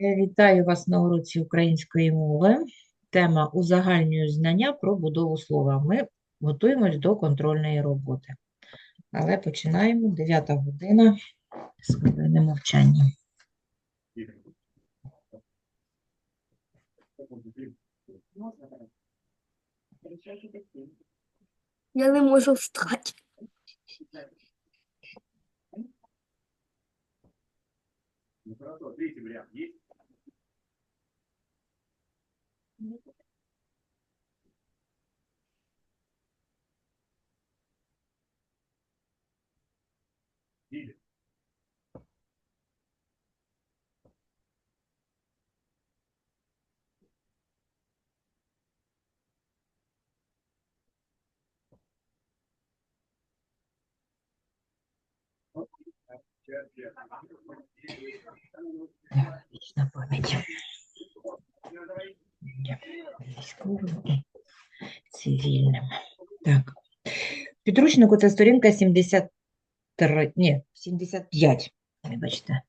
Вітаю вас на уроці української мови. Тема узагальнюю знання про будову слова. Ми готуємось до контрольної роботи. Але починаємо. 9 година з хвилини мовчання. Я не можу встати. Ну хорошо, третий вариант есть? 嗯。对。好，谢谢。谢谢。谢谢。Військовим і цивільним. Так. Підручнику це сторінка 73, ні, 75. Вибачте.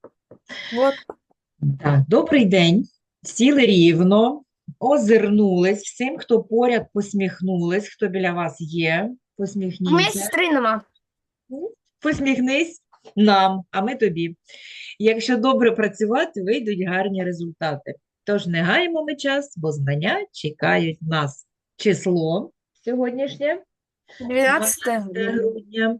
Так, добрий день. Сіли рівно, озирнулись. Всім, хто поряд, посміхнулись. Хто біля вас є, посміхніться. сестри нема. Посміхнись нам, а ми тобі. Якщо добре працювати, вийдуть гарні результати. Тож не гаємо ми час, бо знання чекають нас. Число сьогоднішнє, 12 грудня,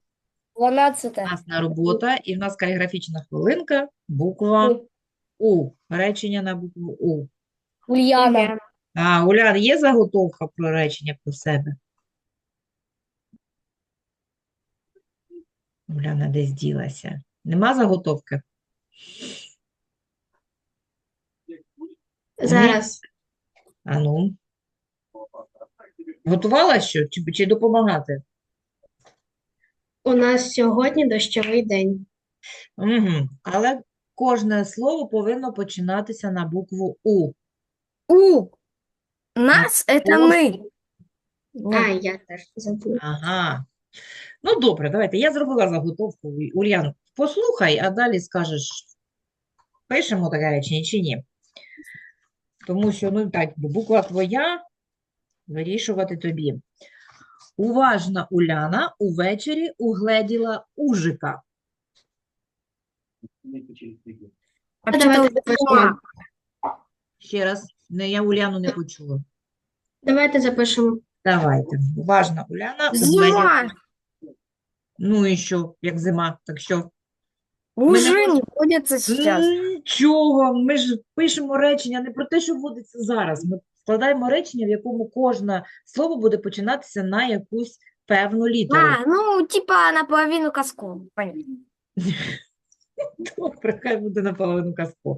12 класна робота, і в нас каліграфічна хвилинка, буква У. Речення на букву У. Ульяна. А, Улян, є заготовка про речення про себе? Уляна десь ділася. Нема заготовки? Зараз. А ну. Готувала що? Чи, чи допомагати? У нас сьогодні дощовий день. Угу. Але кожне слово повинно починатися на букву У. У. Нас это мы. А, я теж забула. Ага. Ну, добре, давайте. Я зробила заготовку. Ульян, послухай, а далі скажеш, пишемо таке речення чи ні. Тому що, ну так, буква твоя, вирішувати тобі. Уважна Уляна увечері угледіла ужика. А давайте запишемо. Ще раз, не, я Уляну не почула. Давайте запишемо. Давайте. Уважна Уляна Зима. угледіла. Ну і що, як зима, так що? Уже не водится сейчас. Нічого, ми ж пишемо речення не про те, що вводиться зараз. Ми складаємо речення, в якому кожне слово буде починатися на якусь певну літеру. А, ну, типа наполовину коском. Понятно. Добре, хай буде наполовину казку.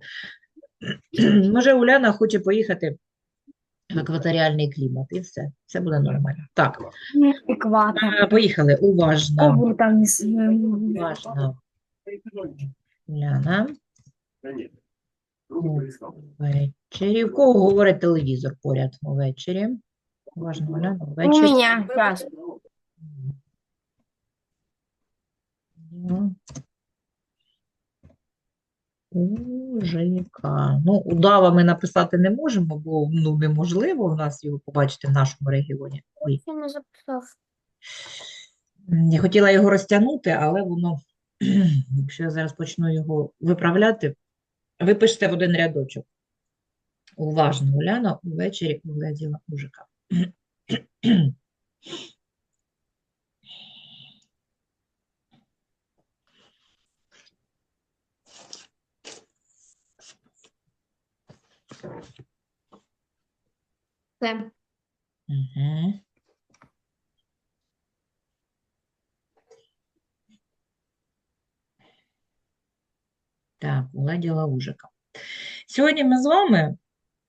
Може, Уляна хоче поїхати в екваторіальний клімат, і все. Все буде нормально. Так, Экватор. е, поїхали. Уважно. Кого там не с- Уважно. Поискал. Ввечері. В кого говорить телевізор поряд увечері? Уважно, Уляна, У ввечері. меня. Сейчас. Ну. Ну, удава ми написати не можемо, бо ну, неможливо в нас його побачити в нашому регіоні. Ой. Я не записав. Я хотіла його розтягнути, але воно, якщо я зараз почну його виправляти, ви пишете в один рядочок. Уважно, Уляна увечері угледіла мужика. Все. Угу. Так, уладіла ужика. Сьогодні ми з вами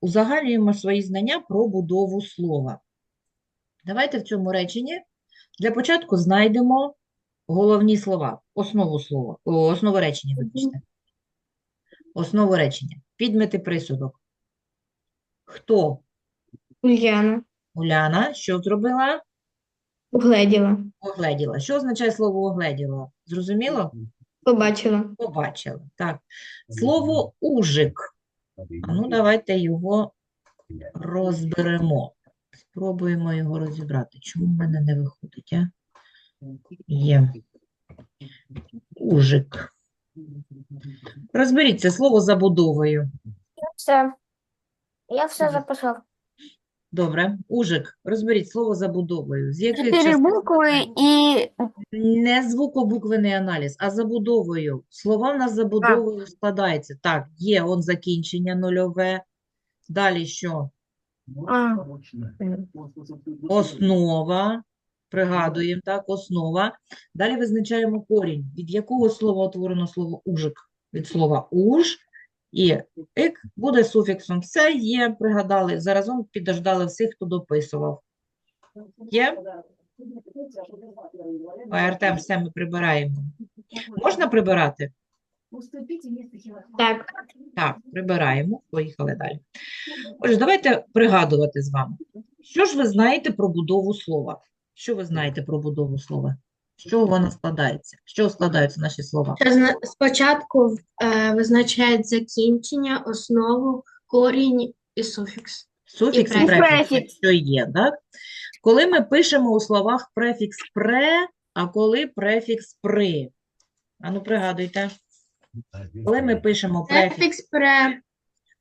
узагальнюємо свої знання про будову слова. Давайте в цьому реченні для початку знайдемо головні слова, основу слова, о, основу речення, вибачте. Основу речення. Підмети присудок. Хто? Ульяна. Уляна, що зробила? Угледіла. Огледіла. Що означає слово огледіла? Зрозуміло? Побачила. Побачила. Так. Слово ужик. А ну, давайте його розберемо. Спробуємо його розібрати. Чому в мене не виходить, а? Є. Ужик. Розберіть це слово забудовою. Все. Я все записав. Добре. Ужик. Розберіть слово забудовою. З яких Чотири частин? букви і Не звукобуквений аналіз, а забудовою. Слова в нас забудовою складаються. Так, є он закінчення нульове. Далі що? А. Основа. Пригадуємо, так, основа. Далі визначаємо корінь. Від якого слова утворено слово ужик? Від слова уж і ик буде суфіксом. Все є, пригадали. Заразом підождали всіх, хто дописував. Є? Ой, Артем, все ми прибираємо. Можна прибирати? Так. Так, прибираємо. Поїхали далі. Отже, давайте пригадувати з вами. Що ж ви знаєте про будову слова? Що ви знаєте про будову слова? З чого вона складається? З чого складаються наші слова? Спочатку е, визначають закінчення, основу, корінь і суфікс. Суфікс і префікс. префікс, Префікс. що є, так? Коли ми пишемо у словах префікс пре, а коли префікс при? Ану, пригадуйте. Коли ми пишемо префікс Префікс пре,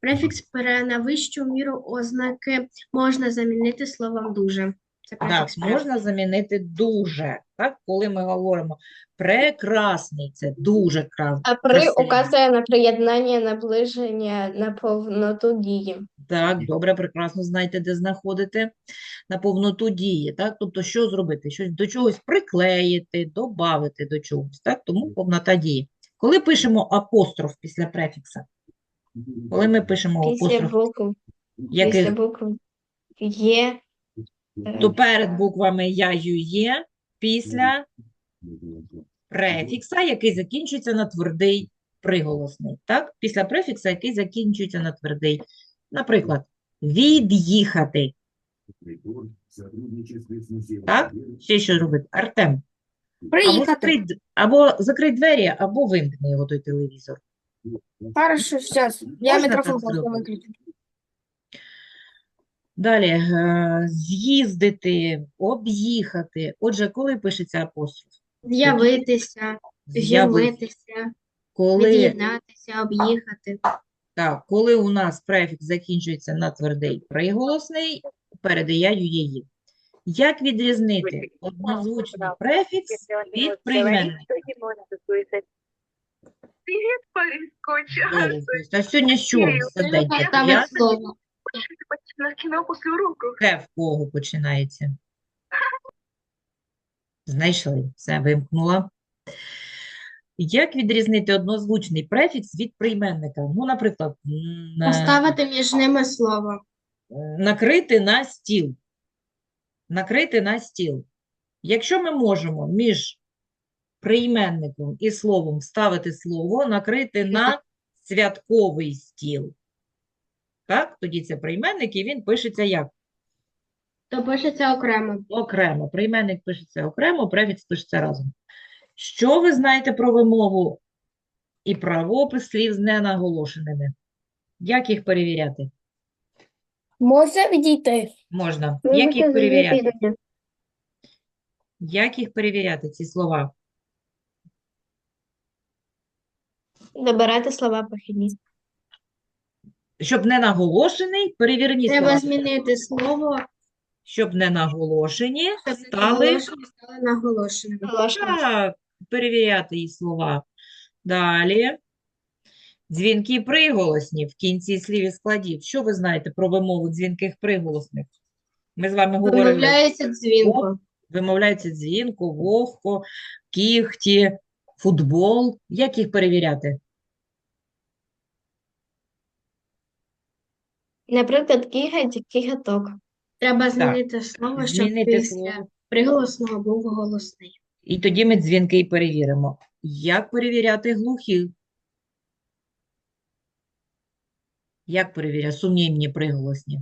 префікс пре на вищу міру ознаки можна замінити словом дуже. Це Так, можна замінити дуже. Так, коли ми говоримо прекрасний, це дуже кра- А при указує на приєднання, наближення, на повноту дії. Так, добре, прекрасно знаєте, де знаходити на повноту дії. Так, тобто, що зробити? Щось до чогось приклеїти, додати до чогось. Так, тому повнота дії. Коли пишемо апостроф після префікса, коли ми пишемо Після апостроф, букв, який, після букв є, то перед буквами я, ю, є, після префікса, який закінчується на твердий приголосний. Так? Після префікса, який закінчується на твердий. Наприклад, від'їхати. Так? Ще що робити? Артем, або закрий, або закрий двері, або вимкни його той телевізор. Хорошо, зараз. Я Можна мікрофон просто виключу. Далі, е, з'їздити, об'їхати. Отже, коли пишеться апостроф? З'явитися, з'явитися, Коли, від'єднатися, об'їхати. так, коли у нас префікс закінчується на твердий приголосний, передає її. Як відрізнити однозвучний префікс від прийменника? Привет, парень, скучал. Добре, Костя. А сьогодні що за день? На кино после уроков. Це в кого починається? Знайшли. Все, вимкнула. Як відрізнити однозвучний префікс від прийменника? Ну, наприклад, Поставити між ними слово. накрити на стіл. Накрити на стіл. Якщо ми можемо між прийменником і словом вставити слово, накрити на святковий стіл. Так, тоді це прийменник, і він пишеться як? То пишеться окремо. Окремо. Прийменник пишеться окремо, префікс пишеться разом. Що ви знаєте про вимову і правопис слів з ненаголошеними? Як їх перевіряти? Можна відійти? Можна. Як їх перевіряти? Як їх перевіряти, ці слова? Добирати слова похідні. Щоб не наголошений, перевірені Треба слова. змінити слово, Щоб не наголошені, щоб не стали наголошені, стали наголошеними. Так, перевіряти її слова. Далі. Дзвінки приголосні в кінці слів і складів. Що ви знаєте про вимову дзвінких приголосних? Ми з вами говорили, Вимовляється дзвінко. вимовляється дзвінко, вогко, кіхті, футбол. Як їх перевіряти? Наприклад, кігать, кігаток. Треба змінити слово, щоб Змінити після слово. приголосного був голосний. І тоді ми дзвінки і перевіримо. Як перевіряти глухі? Як перевіряти сумнівні приголосні?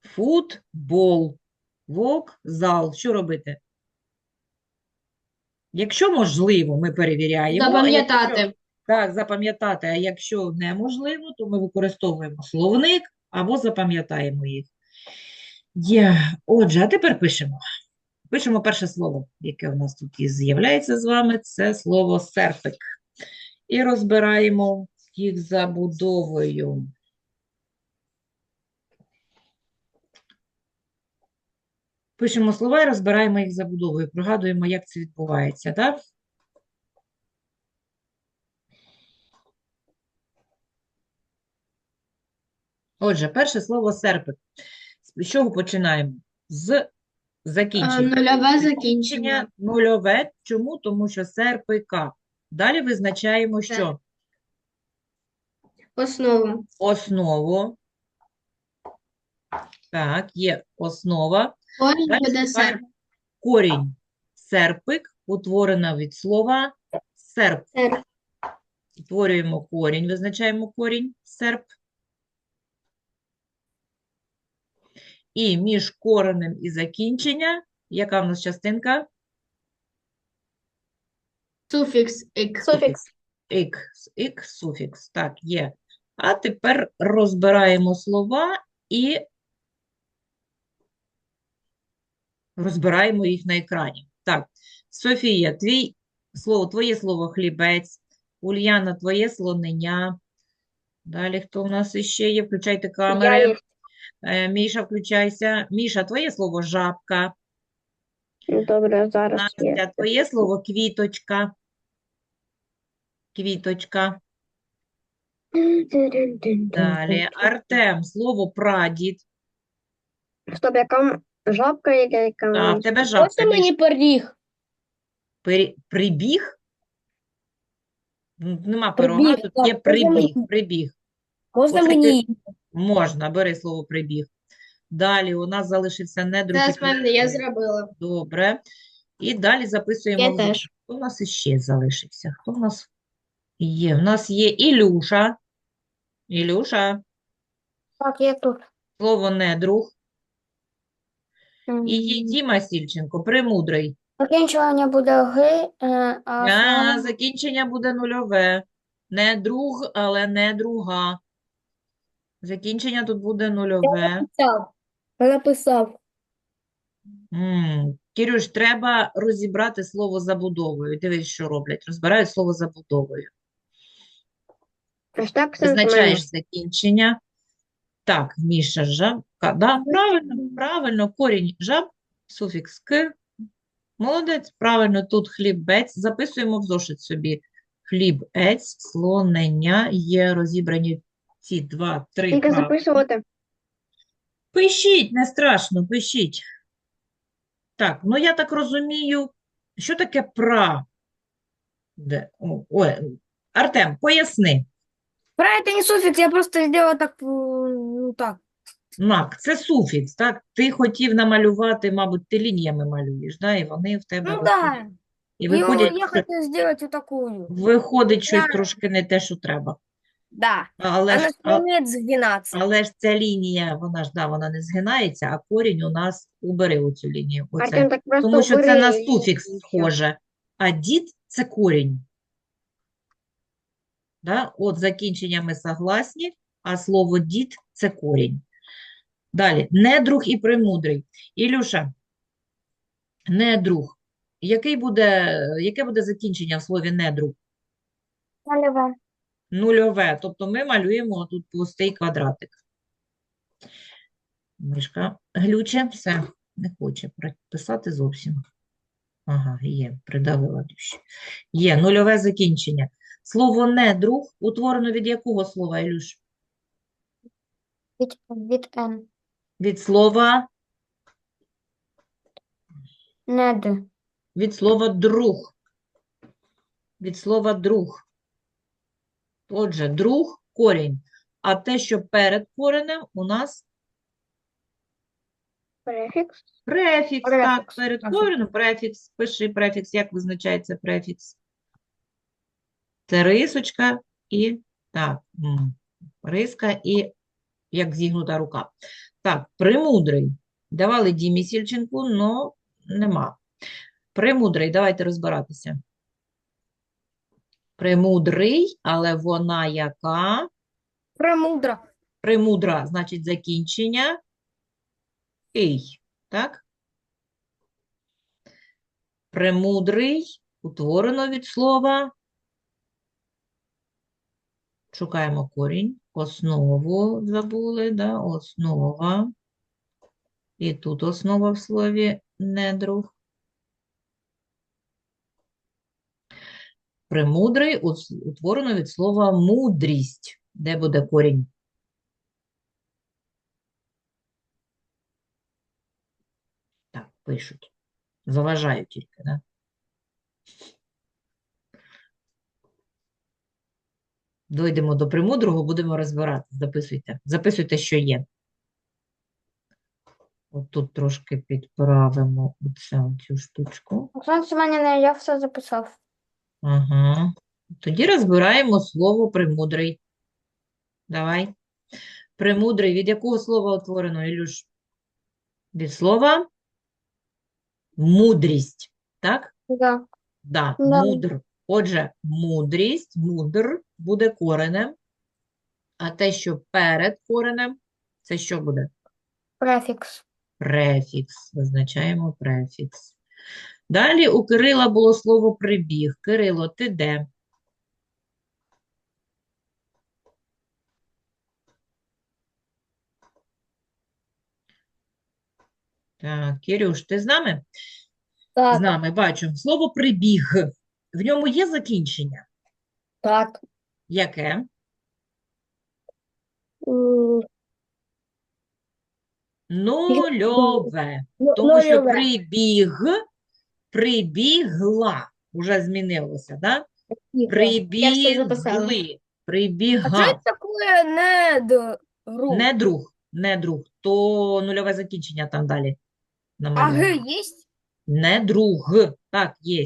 Футбол, вокзал. Що робити? Якщо можливо, ми перевіряємо. а якщо- Запам'ятати. Так, запам'ятати. А якщо неможливо, то ми використовуємо словник або запам'ятаємо їх. Є. Отже, а тепер пишемо. Пишемо перше слово, яке в нас тут і з'являється з вами. Це слово серпик. І розбираємо їх забудовою. Пишемо слова і розбираємо їх забудовою. Пригадуємо, як це відбувається, так? Отже, перше слово серпик. З чого починаємо? З закінчення. Нульове закінчення. Закінчення нульове. Чому? Тому що серпика. Далі визначаємо, що Основу. основу. Так, є основа. Корінь Далі буде серп. корінь. Серпик утворена від слова серп. Серп. Утворюємо корінь, визначаємо корінь серп. І між коренем і закінчення, яка в нас частинка? Суфікс ик. Суфікс. Ік, ік, суфікс. Так, є. А тепер розбираємо слова і розбираємо їх на екрані. Так, Софія, твій слово, твоє слово хлібець, Ульяна, твоє слонення. Далі хто в нас іще є? Включайте Я камери. є. Е, Міша, включайся. Міша, твоє слово жабка. Добре, зараз є. Настя, твоє слово квіточка. Квіточка. Далі. Артем, слово прадід. Стоп, яка жабка, яка А, яка в тебе жабка. Можна мені поріг? Пері- Прибіг? Нема Прибіг, пирога, тут так, є можна прибіг. мені? Прибіг. Можна мені? Можна, бери слово прибіг. Далі у нас залишився недруг. Це і мене я зробила. Добре. І далі записуємо Я теж. Хто у нас іще залишився? Хто в нас є? У нас є Ілюша. Ілюша. Так, я тут. Слово недруг. І є Діма Сільченко, премудрий. Закінчування буде Г, е, а А, закінчення буде нульове. Не друг, але не друга. Закінчення тут буде нульове. Написав. Написав. М, Кирюш, треба розібрати слово забудовою. Дивись, що роблять. Розбирають слово забудовою. Визначаєш закінчення. Так, Міша, жабка. Да, правильно, правильно. Корінь жаб, суфікс к. Молодець, правильно. Тут хлібець. Записуємо в зошит собі. Хлібець, слонення. Є розібрані ці два, три Тільки записувати. Пишіть, не страшно, пишіть. Так, ну я так розумію, що таке пра? Де? О, Ой, Артем, поясни. Про это не суффикс, я просто сделала так, э, ну так. Мак, це суфікс, так? Ти хотів намалювати, мабуть, ти лініями малюєш, да? І вони в тебе Ну виходять. да, І я, виходять, я хотела сделать вот такую. виходить щось Да. трошки не те, що треба. Да, Але ж, а, сгинаться. але ж ця лінія, вона ж, да, вона не згинається, а корінь у нас, убери оцю лінію. Оце. Артем так просто Тому що це на і суфікс схоже, а дід – це корінь. Да? От закінчення ми согласні, а слово дід – це корінь. Далі. Недруг і премудрий. Ілюша, недруг. Який буде, яке буде закінчення в слові недруг? Нульове. Нульове. Тобто ми малюємо тут пустий квадратик. Мишка глюче, все, не хоче писати зовсім. Ага, є, придавила дужче. Є, нульове закінчення. Слово недруг утворено від якого слова, Ілюш? Від, від Н. Від слова, Нед. від слова друг. Від слова друг. Отже, друг – корінь. А те, що перед коренем, у нас Префікс. Префікс, так, перед коренем префікс. Пиши префікс, як визначається префікс. Це рисочка і, так, риска і як зігнута рука. Так, премудрий. Давали Дімі Сільченку, но нема. Премудрий, давайте розбиратися. Премудрий, але вона яка? Премудра. Премудра, значить закінчення ий, так? Премудрий утворено від слова. Шукаємо корінь. Основу забули, да? Основа. І тут основа в слові недруг. Премудрий утворено від слова мудрість. Де буде корінь? Так, пишуть. Заважають тільки, да? Дойдемо до премудрого, будемо розбирати. Записуйте. Записуйте, що є. От тут трошки підправимо оце, цю штучку. Оксана Семенівна, я все записав. Ага. Тоді розбираємо слово премудрий. Давай. Премудрий від якого слова утворено, Ілюш? Від слова мудрість. Так? Да. Да, Да. мудр. Отже, мудрість, мудр буде коренем, а те, що перед коренем, це що буде? Префікс. Префікс. Визначаємо префікс. Далі у Кирила було слово прибіг. Кирило, ти де? Так, Кирюш, ти з нами? З нами, бачу. Слово прибіг. В ньому є закінчення. так. Яке? Нульове. Ну, Тому що прибіг, прибігла. Уже змінилося, да? Прибігли. А Прибіга. что это такое недруг? Не друг, не друг. То нульове закінчення там далі. А. Г есть? Не друг. Так, є.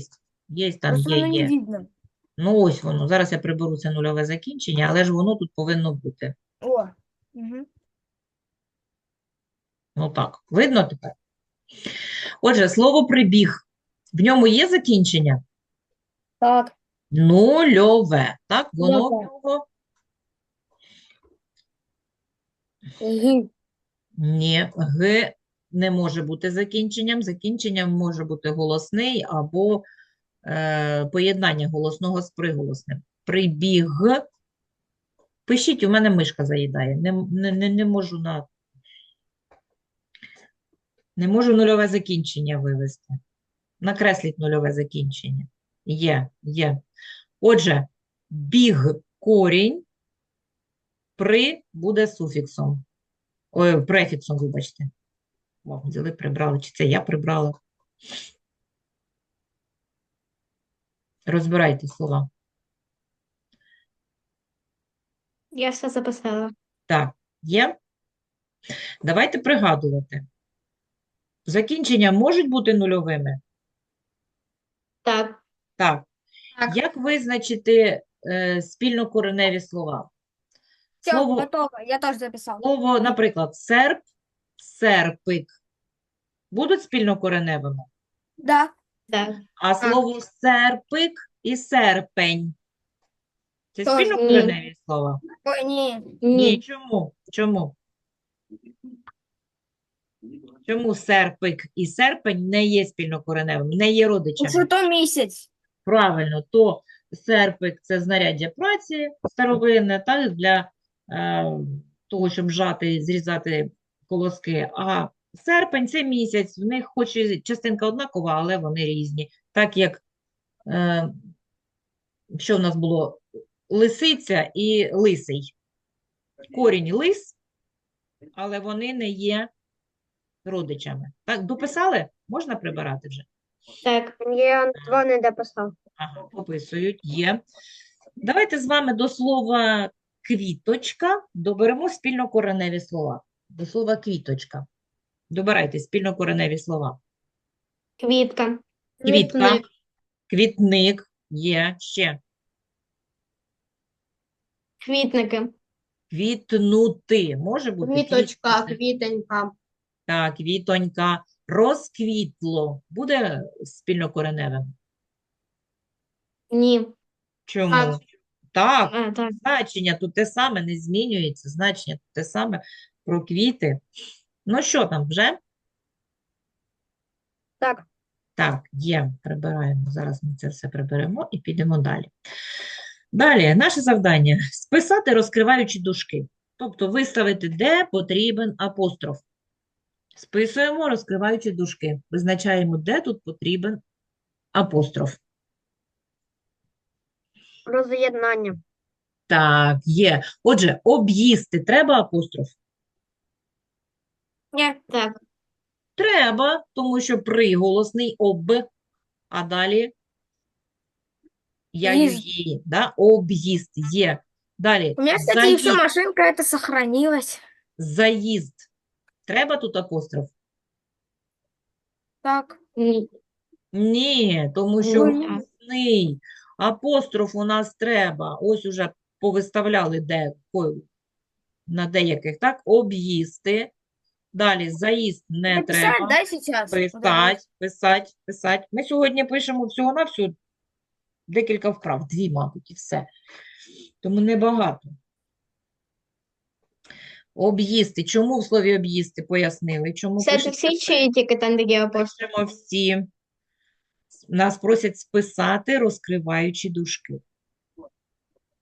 Є там, Просто є, не є. видно. Ну, ось воно. Зараз я приберу це нульове закінчення, але ж воно тут повинно бути. О. Мгм. Ну так, видно тепер? Отже, слово прибіг. В ньому є закінчення? Так. Нульове. Так, воно в нього Г. ні, г не може бути закінченням. Закінченням може бути голосний або е, поєднання голосного з приголосним. Прибіг. Пишіть, у мене мишка заїдає. Не, не, не, не можу на не можу нульове закінчення вивести. Накресліть нульове закінчення. Є, є. Отже, біг корінь при буде суфіксом. Ой, префіксом, вибачте. О, взяли, прибрали. Чи це я прибрала? Розбирайте слова. Я все записала. Так, є? Давайте пригадувати. Закінчення можуть бути нульовими? Так. Так. Так. Як визначити е, спільнокореневі слова? Все, Слово, готово. Я тоже записал. слово, наприклад, серп, серпик будуть спільнокореневими, Да. Так. а слово серпик і серпень це Тож ні. спільнокореневі слова? Ой. Ні, Ні. чому? Чому? Чому серпик і серпень не є спільнокореневими, не є родичами? Что то месяц. Правильно, то серпик це знаряддя праці старовинне, так, для е, того, щоб жати, зрізати колоски. А серпень це місяць, в них хоч і частинка однакова, але вони різні. Так як, е, що в нас було? Лисиця і лисий. Корінь лис, але вони не є родичами. Так, дописали? Можна прибирати вже? Так. Я два не дописав. Ага, пописують, є. Давайте з вами до слова квіточка доберемо спільнокореневі слова. До слова квіточка. Добирайте спільнокореневі слова. Квітка. Квітка, Квітник. квітник, є, ще. Квітники. Квітнути, може бути Квіточка, квітенька. Так, квітонька. Розквітло. Буде спільнокореневим? Ні. Чому? Так. Так, А, так. значення тут те саме не змінюється, значення тут те саме про квіти. Ну що там вже? Так. Так, є, прибираємо. Зараз ми це все приберемо і підемо далі. Далі, наше завдання – списати, розкриваючи дужки. Тобто виставити, де потрібен апостроф. Списуємо, розкриваючи дужки. Визначаємо, де тут потрібен апостроф. Роз'єднання. Так, є. Отже, об'їсти треба апостроф? Ні. Так. Треба, тому що приголосний об, а далі я Їзд. її, да? Об'їзд є. Далі У меня, кстати, еще заїзд. машинка это сохранилась. Заїзд. Треба тут апостроф? Так. Ні. Ні, тому що Ой. голосний. Апостроф у нас треба. Ось уже повиставляли де, на деяких, так? Об'їсти. Далі заїзд не Написать, треба. да, сейчас? Писать, писать, писать. Ми сьогодні пишемо всього на всю декілька вправ, дві, мабуть, і все. Тому небагато. Об'їсти. Чому в слові об'їсти пояснили? Чому Це пишете всі чи тільки там такі апострофи? Пишемо всі. Нас просять списати, розкриваючи дужки.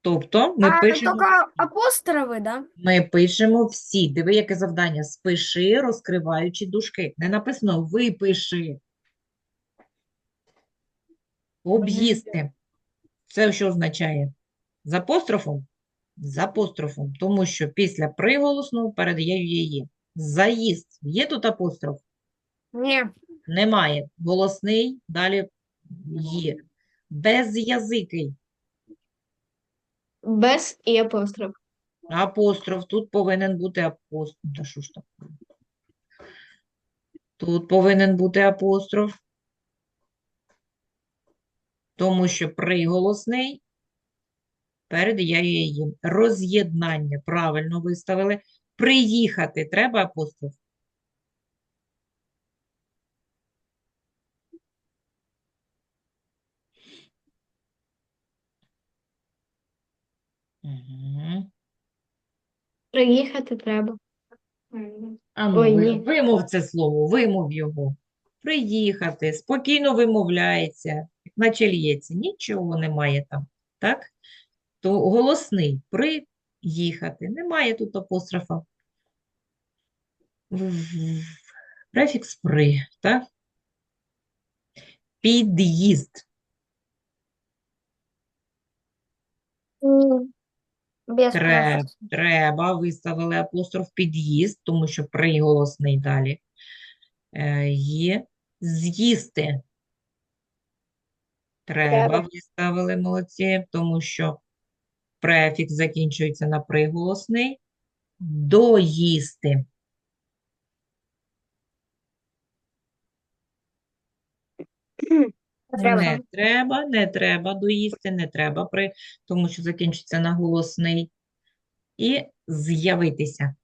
Тобто ми А, пишемо, только апострофы, да? ми пишемо всі. Диви, яке завдання. Спиши, розкриваючи дужки. Не написано випиши. Об'їсти. Це що означає? З апострофом? З апострофом. Тому що після приголосного передає її. Заїзд. Є тут апостроф? Не. Немає. Голосний, далі є. Безязикий. Без і апостроф. Апостроф. Тут повинен бути апостроф. Та що ж таке? Тут повинен бути апостроф. Тому що приголосний передає її. Роз'єднання. Правильно виставили. Приїхати. Треба апостроф. Угу. Приїхати треба. А ну, Ой, ви- ні. вимов це слово, вимов його. Приїхати, спокійно вимовляється, як наче лється, нічого немає там, так? То голосний приїхати, немає тут апострофа. Префікс при, так? Під'їзд. Без Тре- Треба, виставили апостроф під'їзд, тому що приголосний далі е, є. З'їсти. Треба, Треба. виставили молодці, тому що префікс закінчується на приголосний. Доїсти. Треба. Не треба, не треба доїсти, не треба, при, тому що закінчується на голосний. І з'явитися.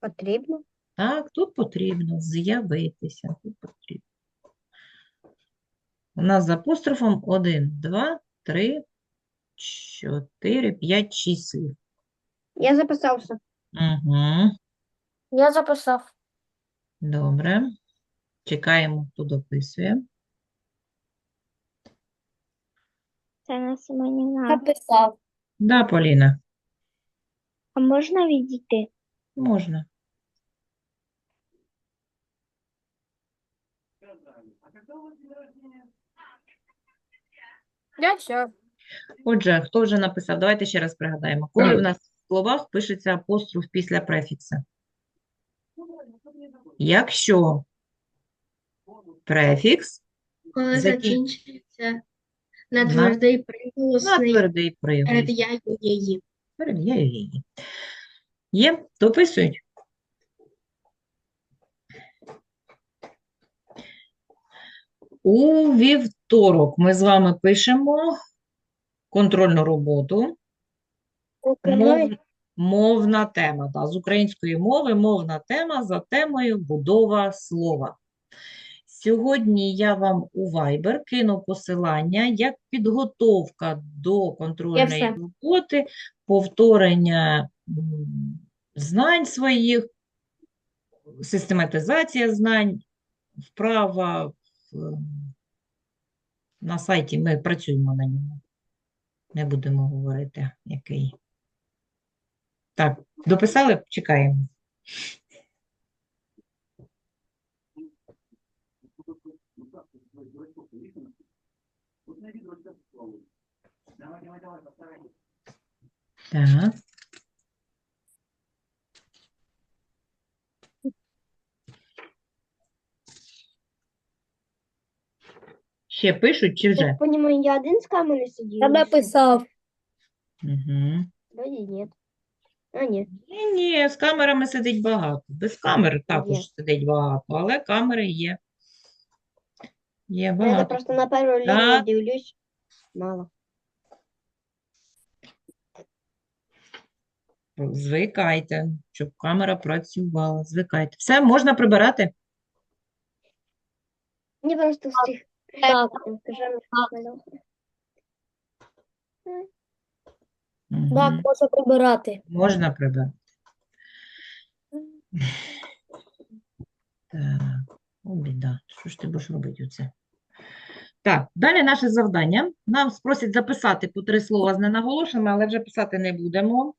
Потрібно. Так, тут потрібно з'явитися. Тут потрібно. У нас з апострофом 1, 2, 3, 4, 5, 6 слів. Я записався. Угу. Я записав. Добре. Чекаємо, хто дописує. Це на Семеніна. Записав. Да, Поліна, А можна відійти? можна. А когда у вас день рождения? Я все. Отже, хто вже написав? Давайте ще раз пригадаємо. Коли в нас в словах пишеться апостроф після префікса? Якщо префікс Коли Закін- закінчується на На- твердий на приголосний твердий приголос. передає її. Перевіряю її. Є, дописують. У вівторок ми з вами пишемо контрольну роботу. Мов, мовна тема. Та, з української мови мовна тема за темою будова слова. Сьогодні я вам у Viber кину посилання як підготовка до контрольної роботи, повторення знань своїх, систематизація знань, вправа. На сайті ми працюємо на ньому. Не будемо говорити, який. Так, дописали? Чекаємо. Так. Ще пишуть чи вже? Я понимаю, я один з камери сидів. Я написав. Угу. Вроді ні. А, ні. Ні, ні, з камерами сидить багато. Без камер також Є. сидить багато, але камери є. Є Я багато. просто на першу Так. лінію дивлюсь. Мало. Звикайте, щоб камера працювала. Звикайте. Все, можна прибирати? Мені просто встиг. Так. Скажи, Мгм. Так, можна прибирати. Можна прибирати. Так, о, біда. Що ж ти будеш робити оце? Так, далі наше завдання. Нам спросять записати по три слова з ненаголошеними, але вже писати не будемо.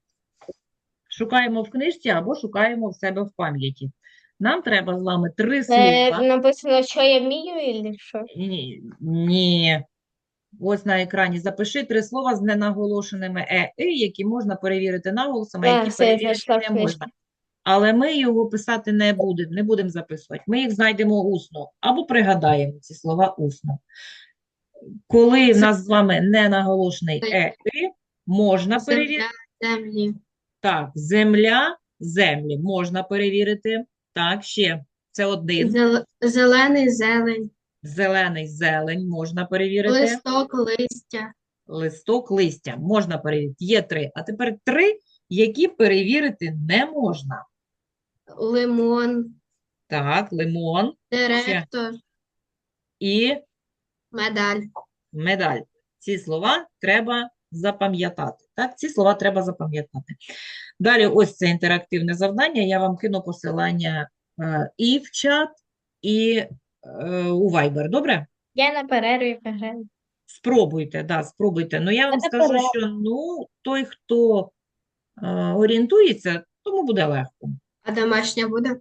Шукаємо в книжці або шукаємо в себе в пам'яті. Нам треба з вами три Е, слова. написано, що я вмію, і що? Ні, ні. Ось на екрані запиши три слова з ненаголошеними е, «и», які можна перевірити наголосами, а Так, які все, я перевірити знайшла не можна. Але ми його писати не будемо, не будемо записувати. Ми їх знайдемо усно або пригадаємо ці слова усно. Коли в нас з вами не наголошений е, «и», можна перевірити. Землі. Так, земля, землі можна перевірити. Так, ще. Це один. Зел- Зелений зелень. Зелений зелень можна перевірити. Листок, листя. Листок, листя можна перевірити. Є три. А тепер три, які перевірити не можна. Лимон. Так, лимон Директор. і Медаль. медаль. Ці слова треба запам'ятати. Так, ці слова треба запам'ятати. Далі ось це інтерактивне завдання. Я вам кину посилання е, і в чат, і е, у Viber. Добре? Я на перерві пограю. Спробуйте, да, спробуйте. Ну, я вам Це скажу, порядок. що ну, той, хто е, орієнтується, тому буде легко. А домашня буде?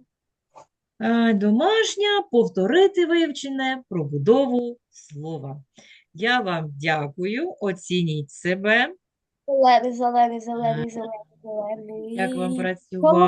Е, Домашня, повторити вивчене про будову слова. Я вам дякую, оцініть себе, Зелений, зелений, зелений, зелений, зелений. Як вам працювати.